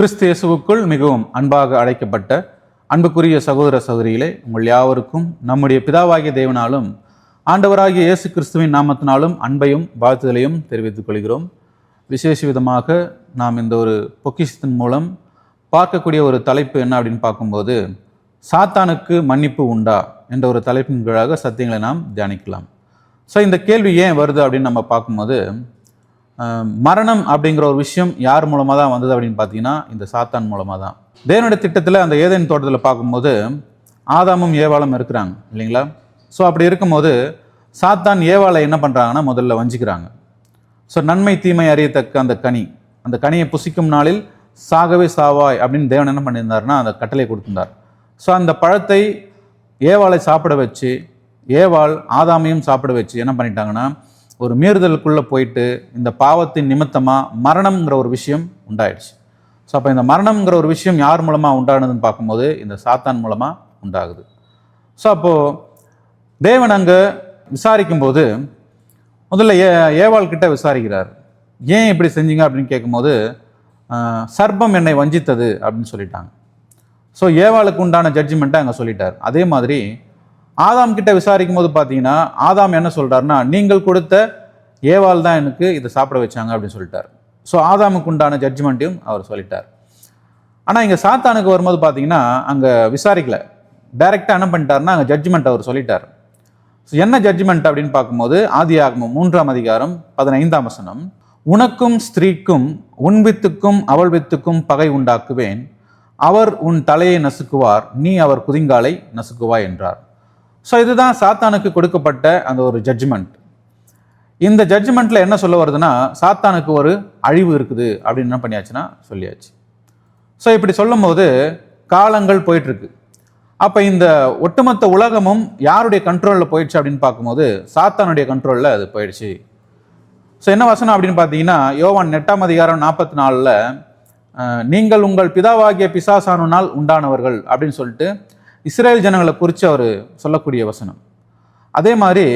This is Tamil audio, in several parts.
கிறிஸ்து இயேசுவுக்குள் மிகவும் அன்பாக அழைக்கப்பட்ட அன்புக்குரிய சகோதர சகோதரிகளே உங்கள் யாவருக்கும் நம்முடைய பிதாவாகிய தேவனாலும் ஆண்டவராகிய இயேசு கிறிஸ்துவின் நாமத்தினாலும் அன்பையும் வாழ்த்துதலையும் தெரிவித்துக் கொள்கிறோம். விசேஷ விதமாக நாம் இந்த ஒரு பொக்கிஷத்தின் மூலம் பார்க்கக்கூடிய ஒரு தலைப்பு என்ன அப்படின்னு பார்க்கும்போது சாத்தானுக்கு மன்னிப்பு உண்டா என்ற ஒரு தலைப்பின் கீழாக சத்தியங்களை நாம் தியானிக்கலாம். ஸோ இந்த கேள்வி ஏன் வருது அப்படின்னு நம்ம பார்க்கும்போது மரணம் அப்படிங்கிற ஒரு விஷயம் யார் மூலமாக தான் வந்தது அப்படின்னு பார்த்தீங்கன்னா இந்த சாத்தான் மூலமாக தான். தேவனுடைய திட்டத்தில் அந்த ஏதேன் தோட்டத்தில் பார்க்கும்போது ஆதாமும் ஏவாளும் இருக்கிறாங்க இல்லைங்களா? ஸோ அப்படி இருக்கும்போது சாத்தான் ஏவாளை என்ன பண்ணுறாங்கன்னா முதல்ல வஞ்சிக்கிறாங்க. ஸோ நன்மை தீமை அறியத்தக்க அந்த கனி அந்த கனியை புசிக்கும் நாளில் சாகவே சாவாய் அப்படின்னு தேவன் என்ன பண்ணியிருந்தாருன்னா அந்த கட்டளை கொடுத்திருந்தார். ஸோ அந்த பழத்தை ஏவாளை சாப்பிட வச்சு ஏவாள் ஆதாமையும் சாப்பிட வச்சு என்ன பண்ணிட்டாங்கன்னா ஒரு மீறுதலுக்குள்ளே போயிட்டு இந்த பாவத்தின் நிமித்தமாக மரணம்ங்கிற ஒரு விஷயம் உண்டாயிடுச்சு. ஸோ அப்போ இந்த மரணம்ங்கிற ஒரு விஷயம் யார் மூலமாக உண்டானதுன்னு பார்க்கும்போது இந்த சாத்தான் மூலமாக உண்டாகுது. ஸோ அப்போது தேவன் அங்கே விசாரிக்கும்போது முதல்ல ஏ ஏவாள் கிட்ட விசாரிக்கிறார். ஏன் இப்படி செஞ்சீங்க? அப்படின்னு கேட்கும்போது சர்ப்பம் என்னை வஞ்சித்தது அப்படின்னு சொல்லிட்டாங்க. ஸோ ஏவாளுக்கு உண்டான ஜட்ஜ்மெண்ட்டை அங்கே சொல்லிட்டார். அதே மாதிரி ஆதாம் கிட்ட விசாரிக்கும் போது பார்த்தீங்கன்னா ஆதாம் என்ன சொல்கிறாருன்னா நீங்கள் கொடுத்த ஏவால் தான் எனக்கு இதை சாப்பிட வச்சாங்க அப்படின்னு சொல்லிட்டார். ஸோ ஆதாமுக்கு உண்டான ஜட்ஜ்மெண்ட்டையும் அவர் சொல்லிட்டார். ஆனால் இங்கே சாத்தானுக்கு வரும்போது பார்த்தீங்கன்னா அங்கே விசாரிக்கல. டைரெக்டாக என்ன பண்ணிட்டாருன்னா அங்கே ஜட்ஜ்மெண்ட் அவர் சொல்லிட்டார். ஸோ என்ன ஜட்ஜ்மெண்ட் அப்படின்னு பார்க்கும்போது ஆதி ஆகமும் மூன்றாம் அதிகாரம் பதினைந்தாம் வசனம் உனக்கும் ஸ்திரீக்கும் உன் வித்துக்கும் அவள் வித்துக்கும் பகை உண்டாக்குவேன். அவர் உன் தலையை நசுக்குவார் நீ அவர் குதிங்காலை நசுக்குவாய் என்றார். ஸோ இதுதான் சாத்தானுக்கு கொடுக்கப்பட்ட அந்த ஒரு ஜட்ஜ்மெண்ட் இந்த ஜட்ஜ்மெண்ட்டில் என்ன சொல்ல வருதுன்னா சாத்தானுக்கு ஒரு அழிவு இருக்குது அப்படின்னு என்ன பண்ணியாச்சுன்னா சொல்லியாச்சு. ஸோ இப்படி சொல்லும்போது காலங்கள் போயிட்டுருக்கு. அப்போ இந்த ஒட்டுமொத்த உலகமும் யாருடைய கண்ட்ரோலில் போயிடுச்சு அப்படின்னு பார்க்கும்போது சாத்தானுடைய கண்ட்ரோலில் அது போயிடுச்சு. ஸோ என்ன வசனம் அப்படின்னு பார்த்தீங்கன்னா யோவான் எட்டாம் அதிகாரம் நாற்பத்தி நாலில் நீங்கள் உங்கள் பிதாவாகிய பிசாசானுனால் உண்டானவர்கள் அப்படின்னு சொல்லிட்டு இஸ்ரேல் ஜனங்களை குறித்து அவர் சொல்லக்கூடிய வசனம். அதே மாதிரி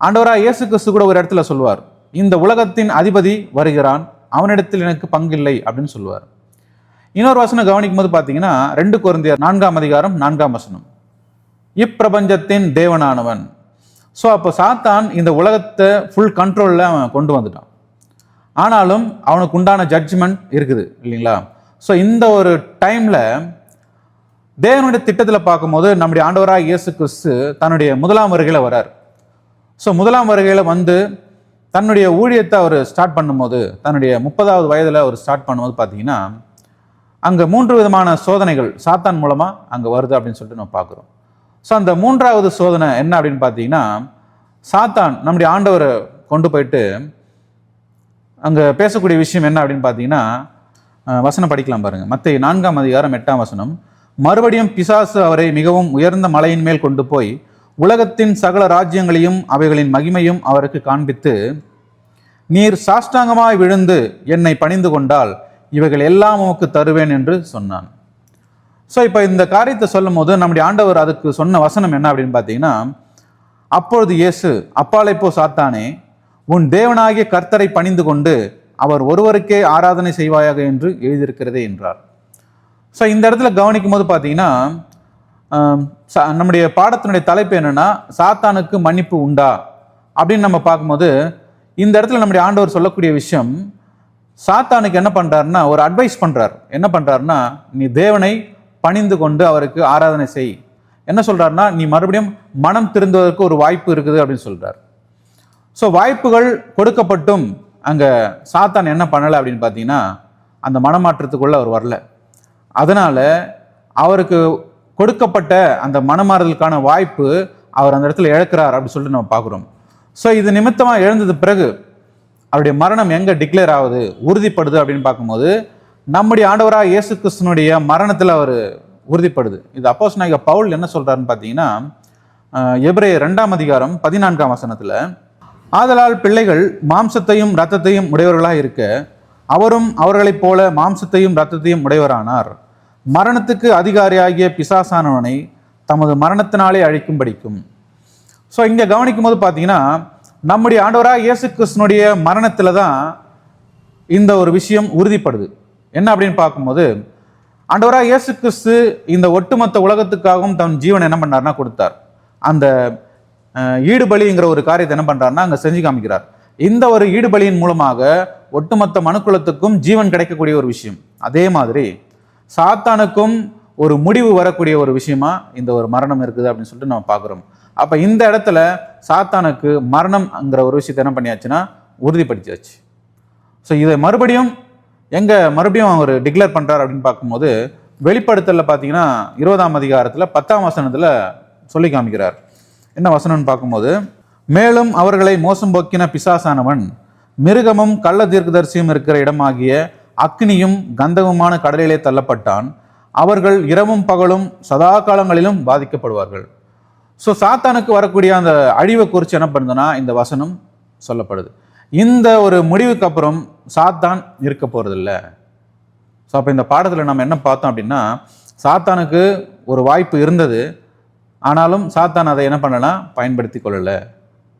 ஆண்டவராக இயேசு கிறிஸ்து கூட ஒரு இடத்துல சொல்லுவார் இந்த உலகத்தின் அதிபதி வருகிறான் அவனிடத்தில் எனக்கு பங்கில்லை அப்படின்னு சொல்லுவார். இன்னொரு வசனம் கவனிக்கும் போது பார்த்தீங்கன்னா ரெண்டு குழந்தையர் நான்காம் அதிகாரம் நான்காம் வசனம். இப்பிரபஞ்சத்தின் தேவனானவன். ஸோ அப்போ சாத்தான் இந்த உலகத்தை ஃபுல் கண்ட்ரோலில் அவன் கொண்டு வந்துட்டான். ஆனாலும் அவனுக்கு உண்டான ஜட்ஜ்மெண்ட் இருக்குது இல்லைங்களா? ஸோ இந்த ஒரு டைமில் தேவனுடைய திட்டத்தில் பார்க்கும்போது நம்முடைய ஆண்டவராக இயேசு கிறிஸ்து தன்னுடைய முதலாம் வருகையில் வரார். ஸோ முதலாம் வருகையில் வந்து தன்னுடைய ஊழியத்தை அவர் ஸ்டார்ட் பண்ணும்போது தன்னுடைய முப்பதாவது வயதில் அவர் ஸ்டார்ட் பண்ணும்போது பார்த்தீங்கன்னா அங்கே மூன்று விதமான சோதனைகள் சாத்தான் மூலமாக அங்கே வருது அப்படின்னு சொல்லிட்டு நம்ம பார்க்குறோம். ஸோ அந்த மூன்றாவது சோதனை என்ன அப்படின்னு பார்த்தீங்கன்னா சாத்தான் நம்முடைய ஆண்டவரை கொண்டு போயிட்டு அங்கே பேசக்கூடிய விஷயம் என்ன அப்படின்னு பார்த்தீங்கன்னா வசனம் படிக்கலாம் பாருங்கள் மற்ற நான்காம் அதிகாரம் எட்டாம் வசனம். மறுபடியும் பிசாசு அவரை மிகவும் உயர்ந்த மலையின் மேல் கொண்டு போய் உலகத்தின் சகல ராஜ்யங்களையும் அவைகளின் மகிமையும் அவருக்கு காண்பித்து நீர் சாஷ்டாங்கமாய் விழுந்து என்னை பணிந்து கொண்டால் இவைகள் எல்லாம் உமக்கு தருவேன் என்று சொன்னான். ஸோ இப்போ இந்த காரியத்தை சொல்லும் போது நம்முடைய ஆண்டவர் அதுக்கு சொன்ன வசனம் என்ன அப்படின்னு பார்த்தீங்கன்னா அப்பொழுது இயேசு அப்பாலை போ சாத்தானே உன் தேவனாகிய கர்த்தரை பணிந்து கொண்டு அவர் ஒருவருக்கே ஆராதனை செய்வாயாக என்று எழுதியிருக்கிறதே என்றார். ஸோ இந்த இடத்துல கவனிக்கும் போது பார்த்தீங்கன்னா நம்முடைய பாடத்தினுடைய தலைப்பு என்னென்னா சாத்தானுக்கு மன்னிப்பு உண்டா? அப்படின்னு நம்ம பார்க்கும்போது இந்த இடத்துல நம்முடைய ஆண்டவர் சொல்லக்கூடிய விஷயம் சாத்தானுக்கு என்ன பண்ணுறாருன்னா ஒரு அட்வைஸ் பண்ணுறார் என்ன பண்ணுறாருன்னா நீ தேவனை பணிந்து கொண்டு அவருக்கு ஆராதனை செய். என்ன சொல்கிறாருன்னா நீ மறுபடியும் மனம் திருந்துவதற்கு ஒரு வாய்ப்பு இருக்குது அப்படின்னு சொல்கிறார் ஸோ வாய்ப்புகள் கொடுக்கப்பட்டும் அங்கே சாத்தான் என்ன பண்ணலை அப்படின்னு பார்த்தீங்கன்னா அந்த மனமாற்றத்துக்குள்ள அவர் வரல. அதனால் அவருக்கு கொடுக்கப்பட்ட அந்த மனமாறுதலுக்கான வாய்ப்பு அவர் அந்த இடத்துல இழக்கிறார் அப்படின்னு சொல்லிட்டு நம்ம பார்க்குறோம். ஸோ இது நிமித்தமாக எழுந்தது பிறகு அவருடைய மரணம் எங்கே டிக்ளேர் ஆகுது உறுதிப்படுது அப்படின்னு பார்க்கும்போது நம்முடைய ஆண்டவராக இயேசு கிறிஸ்தனுடைய மரணத்தில் அவர் உறுதிப்படுது. இது அப்போஸ் நாயக பவுல் என்ன சொல்கிறாருன்னு பார்த்தீங்கன்னா எப்ரே ரெண்டாம் அதிகாரம் பதினான்காம் வசனத்தில் ஆதலால் பிள்ளைகள் மாம்சத்தையும் இரத்தத்தையும் உடையவர்களாக இருக்க அவரும் அவர்களைப் போல மாம்சத்தையும் இரத்தத்தையும் உடையவரானார். மரணத்துக்கு அதிகாரியாகிய பிசாசானவனை தமது மரணத்தினாலே அழிக்கும்படிக்கும் ஸோ இங்கே கவனிக்கும் போது பார்த்தீங்கன்னா நம்முடைய ஆண்டவராக இயேசு கிருஷ்ணனுடைய மரணத்தில் தான் இந்த ஒரு விஷயம் உறுதிப்படுது. என்ன அப்படின்னு பார்க்கும்போது ஆண்டவராக இயேசு கிறிஸ்து இந்த ஒட்டுமொத்த உலகத்துக்காகவும் தன் ஜீவனை என்ன பண்ணார்னா கொடுத்தார். அந்த ஈடுபலிங்கிற ஒரு காரியத்தை என்ன பண்ணுறாருன்னா அங்கே செஞ்சு காமிக்கிறார். இந்த ஒரு ஈடுபலியின் மூலமாக ஒட்டுமொத்த மனுக்குலத்துக்கும் ஜீவன் கிடைக்கக்கூடிய ஒரு விஷயம். அதே மாதிரி சாத்தானுக்கும் ஒரு முடிவு வரக்கூடிய ஒரு விஷயமா இந்த ஒரு மரணம் இருக்குது அப்படின்னு சொல்லிட்டு நம்ம பார்க்குறோம். அப்போ இந்த இடத்துல சாத்தானுக்கு மரணம்ங்கிற ஒரு விஷயத்தை என்ன பண்ணியாச்சுன்னா உறுதிப்படுத்தியாச்சு. ஸோ இதை மறுபடியும் எங்கே மறுபடியும் அவர் டிக்ளேர் பண்ணுறார் அப்படின்னு பார்க்கும்போது வெளிப்படுத்தலில் பார்த்தீங்கன்னா இருபதாம் அதிகாரத்தில் பத்தாம் வசனத்தில் சொல்லி காமிக்கிறார். என்ன வசனம்னு பார்க்கும்போது மேலும் அவர்களை மோசம் போக்கின பிசாசானவன் மிருகமும் கள்ள தீர்க்கதரிசியும் இருக்கிற இடமாகிய அக்னியும் கந்தகமான கடலிலே தள்ளப்பட்டான். அவர்கள் இரவும் பகலும் சதா காலங்களிலும் பாதிக்கப்படுவார்கள். ஸோ சாத்தானுக்கு வரக்கூடிய அந்த அழிவை குறித்து என்ன பண்ணுதுன்னா இந்த வசனம் சொல்லப்படுது. இந்த ஒரு முடிவுக்கு அப்புறம் சாத்தான் இருக்க போகிறதில்ல ஸோ அப்போ இந்த பாடத்தில் நம்ம என்ன பார்த்தோம் அப்படின்னா சாத்தானுக்கு ஒரு வாய்ப்பு இருந்தது. ஆனாலும் சாத்தான் அதை என்ன பண்ணலாம் பயன்படுத்தி கொள்ளலை.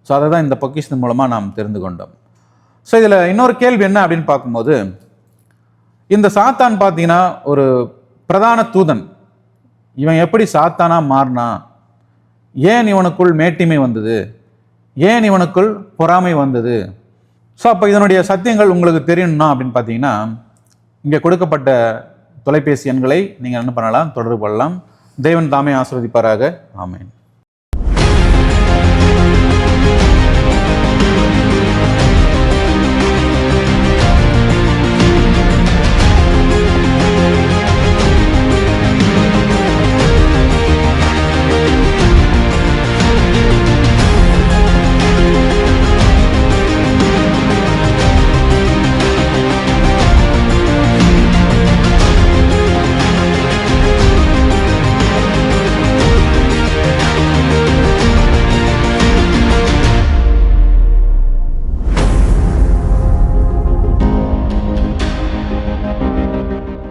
ஸோ அதை தான் இந்த பொக்கிஷன் மூலமாக நாம் தெரிந்து கொண்டோம். ஸோ இதில் இன்னொரு கேள்வி என்ன அப்படின்னு பார்க்கும்போது இந்த சாத்தான் பார்த்தீங்கன்னா ஒரு பிரதான தூதன். இவன் எப்படி சாத்தானா மாறினா ஏன் இவனுக்குள் மேட்டிமை வந்தது? ஏன் இவனுக்குள் பொறாமை வந்தது? ஸோ அப்போ இதனுடைய சத்தியங்கள் உங்களுக்கு தெரியணும்னா அப்படின்னு பார்த்தீங்கன்னா இங்கே கொடுக்கப்பட்ட தொலைபேசி எண்களை நீங்கள் என்ன பண்ணலாம் தொடர்பு கொள்ளலாம். தேவன் தாமே ஆசிர்வதிப்பாராக. ஆமேன்.